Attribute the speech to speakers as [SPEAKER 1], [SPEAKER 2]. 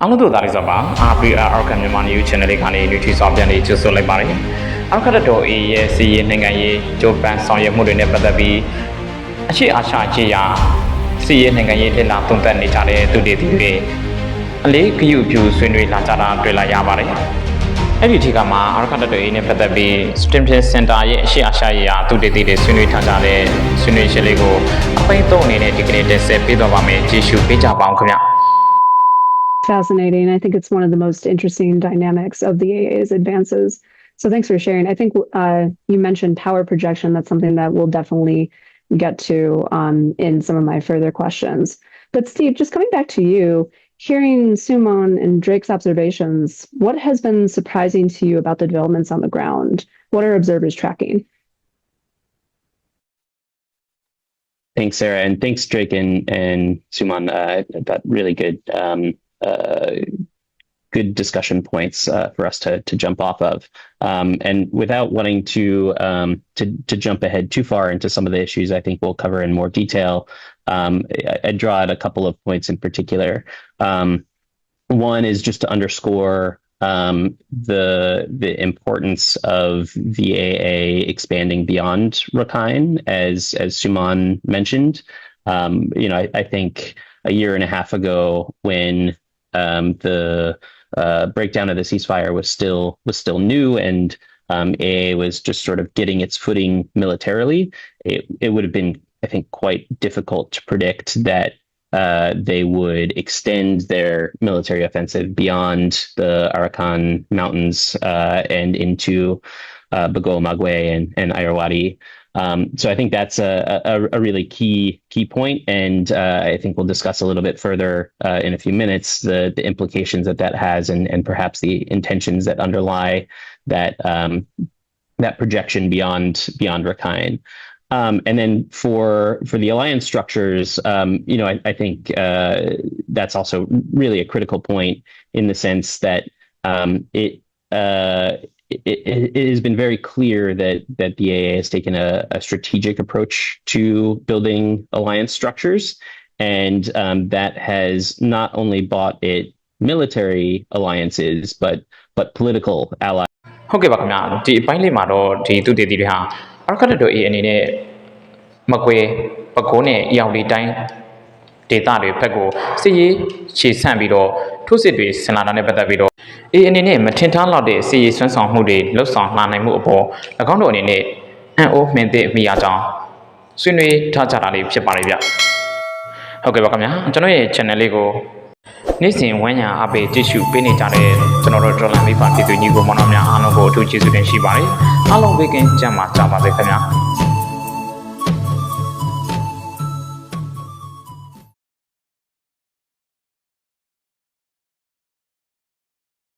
[SPEAKER 1] အားလုံးတို့သားလေးစားပါ RPR အောက်ကမြန်မာ News Channel လေးကနေ Nutri ဆော့ပြန်လေးကြိုဆိုလိုက်ပါတယ်အောက်ကတော် A ရဲ့စီးရေးနိုင်ငံရေးဂျိုပန်ဆောင်ရွက်မှုတွေနဲ့ပတ်သက်ပြီးအရှိအာရှအခြေရာစီးရေးနိုင်ငံရေးလှည့်လာသုံးသပ်နေကြတဲ့သူတွေဒီတွေအလေးဂရုပြုဆွေးနွေးလာကြတာတွေ့လာရပါတယ်အဲ့ဒီအထိကမှာအာရခတ်တော် A နဲ့ပတ်သက်ပြီး Stimson Center ရဲ့အရှိအာရှရေးရာသူတွေဒီတွေဆွေးနွေးထားကြတဲ့ဆွေးနွေးရှင်းလေးကိုအပိတ်သုံးအနေနဲ့ဒီကနေ့တက်ဆက်ပေးသွားပါမယ်ကြည့်ရှုပေးကြပါအောင်ခင်ဗျာ
[SPEAKER 2] fascinating. I think it's one of the most interesting dynamics of the AA's advances. So thanks for sharing. I think uh, you mentioned power projection. That's something that we'll definitely get to um, in some of my further questions. But Steve, just coming back to you, hearing Sumon and Drake's observations, what has been surprising to you about the developments on the ground? What are observers tracking?
[SPEAKER 3] Thanks, Sarah, and thanks, Drake and and Suman. Uh, that really good, um, good discussion points uh, for us to to jump off of. Um, and without wanting to um, to to jump ahead too far into some of the issues, I think we'll cover in more detail. Um, I, I draw out a couple of points in particular. Um, one is just to underscore um, the the importance of the AA expanding beyond Rakhine, as as Suman mentioned. Um, you know, I, I think a year and a half ago, when um, the uh, breakdown of the ceasefire was still was still new, and um, AA was just sort of getting its footing militarily, it it would have been, I think, quite difficult to predict that uh, they would extend their military offensive beyond the Arakan Mountains uh, and into uh, Bago Magwe and, and Irrawaddy. Um, so I think that's a, a, a really key key point, and uh, I think we'll discuss a little bit further uh, in a few minutes the, the implications that that has, and, and perhaps the intentions that underlie that um, that projection beyond beyond Rakhine. Um, and then for for the alliance structures, um, you know, I, I think uh, that's also really a critical point in the sense that um, it, uh, it it has been very clear that that the AA has taken a, a strategic approach to building alliance structures, and um, that has not only bought it military alliances, but but political allies.
[SPEAKER 1] ဟုတ်ကဲ့ပါခင်ဗျာဒီအပိုင်းလေးမှာတော့ဒီသူတည်တည်တွေဟာအရခတ်တော် A အနေနဲ့မကွေပကုံးနဲ့အရောင်ဒီတိုင်းဒေတာတွေဖက်ကိုစစ်ရေးခြေဆန့်ပြီးတော့ထိုးစစ်တွေဆင်လာတာနဲ့ပတ်သက်ပြီးတော့ A အနေနဲ့မထင်ထားလောက်တဲ့စစ်ရေးဆွမ်းဆောင်မှုတွေလှုပ်ဆောင်လာနိုင်မှုအပေါ်၎င်းတို့အနေနဲ့အံ့ဩမှင်သိမိရကြောင်းဆွေးနွေးထားကြတာလေးဖြစ်ပါတယ်ဗျဟုတ်ကဲ့ပါခင်ဗျာကျွန်တော်ရဲ့ channel လေးကိုနေ့စဉ်ဝမ်းညာအပေးကြည့်ရှုပေးနေကြတဲ့ကျွန်တော်တို့ဒေါ်လာမိဖပြည်သူညီကိုမောင်နှမများအားလုံးကိုအထူးကျေးဇူးတင်ရှိပါတယ်အားလုံးဘေးကင်းကြမှာကြပါစေခင်ဗျာ